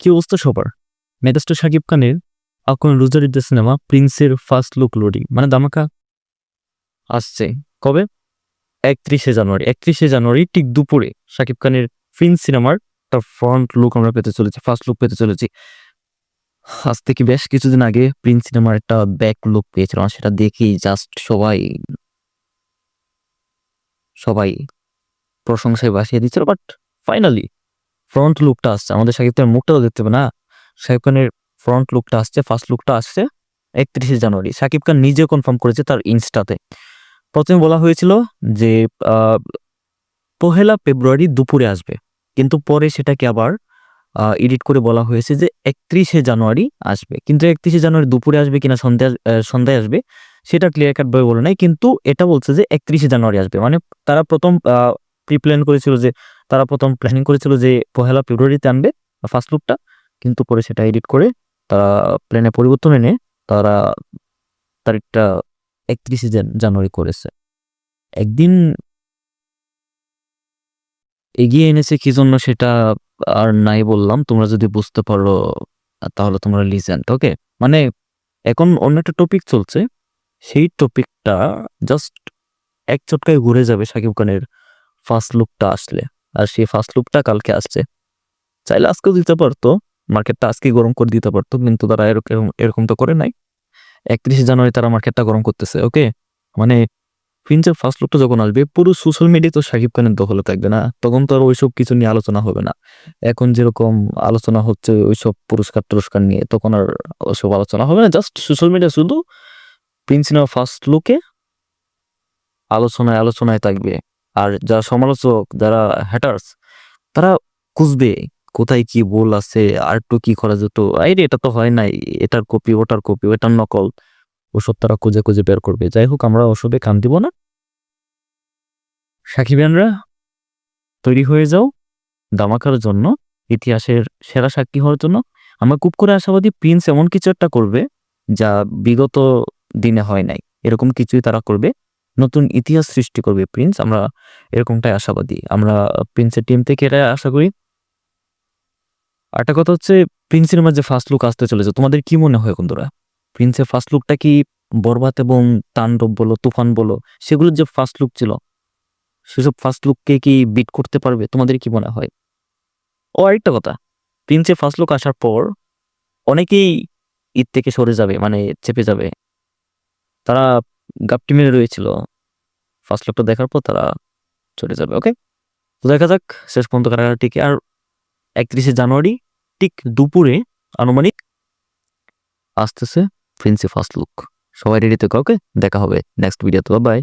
কি অবস্থা সবার? মেগাস্টার শাকিব খানের এখন রোজারিদ্দা সিনেমা, প্রিন্সের ফার্স্ট লুক লোডিং মানে দামাকা আসছে। কবে? একত্রিশে জানুয়ারি। একত্রিশে জানুয়ারি ঠিক দুপুরে শাকিব খানের প্রিন্স সিনেমার তার ফ্রন্ট লুক আমরা পেতে চলেছি ফার্স্ট লুক পেতে চলেছি। আজ থেকে বেশ কিছুদিন আগে প্রিন্স সিনেমার একটা ব্যাক লুক পেয়েছিলাম সেটা দেখেই জাস্ট সবাই সবাই প্রশংসায় বাসিয়ে দিচ্ছিল বাট ফাইনালি ফ্রন্ট লুকটা আসছে। আমাদের শাকিব খানের মুখটাও দেখতে হবে না। শাকিব খানের ফ্রন্ট লুকটা আসছে ফার্স্ট লুকটা আসছে একত্রিশে জানুয়ারি। শাকিব খান নিজে কনফার্ম করেছে তার ইনস্টাতে। প্রথমে বলা হয়েছিল যে পহেলা ফেব্রুয়ারি দুপুরে আসবে। কিন্তু পরে সেটাকে আবার এডিট করে বলা হয়েছে যে একত্রিশে জানুয়ারি আসবে। কিন্তু একত্রিশে জানুয়ারি দুপুরে আসবে কিনা সন্ধ্যা সন্ধ্যায় আসবে, সেটা ক্লিয়ার কাট ভাবে বলে নাই। কিন্তু এটা বলছে যে একত্রিশে জানুয়ারি আসবে। মানে তারা প্রথম প্রি প্ল্যান করেছিল যে, তারা প্রথম প্ল্যানিং করেছিল যে, পহেলা ফেব্রুয়ারিতে আনবে ফার্স্ট লুকটা কিন্তু পরে সেটা এডিট করে তারা প্ল্যানে পরিবর্তন এনে তারা তারিখটা একত্রিশে জানুয়ারি করেছে। একদিন এগিয়ে এনেছে কি জন্য সেটা আর নাই বললাম। তোমরা যদি বুঝতে পারো, তাহলে তোমরা লিজেন্ট ওকে মানে এখন অন্য একটা টপিক চলছে। সেই টপিকটা জাস্ট এক চটকায় ঘুরে যাবে সাকিব খানের ফার্স্ট লুকটা আসলে। আর সেই ফার্স্ট লুকটা কালকে আসছে। চাইলে আজকেও দিতে পারতো মার্কেটটা আজকে গরম করে দিতে পারতো, কিন্তু তারা এরকম এরকম তো করে নাই। একত্রিশে জানুয়ারি তারা মার্কেটটা গরম করতেছে ওকে মানে প্রিন্সের ফার্স্ট লুকটা যখন আসবে, পুরো সোশ্যাল মিডিয়া তো শাকিব খানের দখলে থাকবে না, তখন তো আর ওইসব কিছু নিয়ে আলোচনা হবে না। এখন যেরকম আলোচনা হচ্ছে ওইসব পুরস্কার টুরস্কার নিয়ে, তখন আর ওইসব আলোচনা হবে না জাস্ট সোশ্যাল মিডিয়া শুধু প্রিন্স সিনেমা ফার্স্ট লুকে আলোচনায় আলোচনায় থাকবে। আর যারা সমালোচক, যারা হ্যাটার্স তারা খুঁজবে কোথায় কি ভুল আছে, আর একটু কি করা যেত আরে এটা তো হয় নাই, এটার কপি ওটার কপি ওটার নকল, ওসব তারা খুঁজে খুঁজে বের করবে। যাই হোক, আমরা ওসবে কান দিব না। সাকিবিয়ানরা তৈরি হয়ে যাও দামাকার জন্য, ইতিহাসের সেরা সাক্ষী হওয়ার জন্য। আমরা খুব করে আশাবাদী প্রিন্স এমন কিছু একটা করবে, যা বিগত দিনে হয় নাই। এরকম কিছুই তারা করবে। নতুন ইতিহাস সৃষ্টি করবে প্রিন্স। আমরা এরকমটাই আশাবাদী। আমরা প্রিন্সের টিম থেকে এটা আশা করি। আরেকটা কথা হচ্ছে, প্রিন্স সিনেমার যে ফার্স্ট লুক আসতে চলেছে, তোমাদের কি মনে হয় বন্ধুরা প্রিন্সের ফার্স্ট লুকটা কি বরবাদ এবং তাণ্ডব বলো, তুফান বলো, সেগুলোর যে ফার্স্ট লুক ছিল, সেসব ফার্স্ট লুককে কি বিট করতে পারবে? তোমাদের কি মনে হয়? ও, আরেকটা কথা, প্রিন্সের ফার্স্ট লুক আসার পর অনেকেই ঈদ থেকে সরে যাবে মানে চেপে যাবে। তারা গাপটি মেরে রয়েছিল। ফার্স্ট লোকটা দেখার পর তারা চলে যাবে ওকে তো দেখা যাক, শেষ পর্যন্ত কারাগারটিকে আর একত্রিশে জানুয়ারি, ঠিক দুপুরে আনুমানিক আসতেছে প্রিন্সি ফার্স্ট লুক সবাই রেডি থেকে ওকে দেখা হবে নেক্সট ভিডিওতে বাই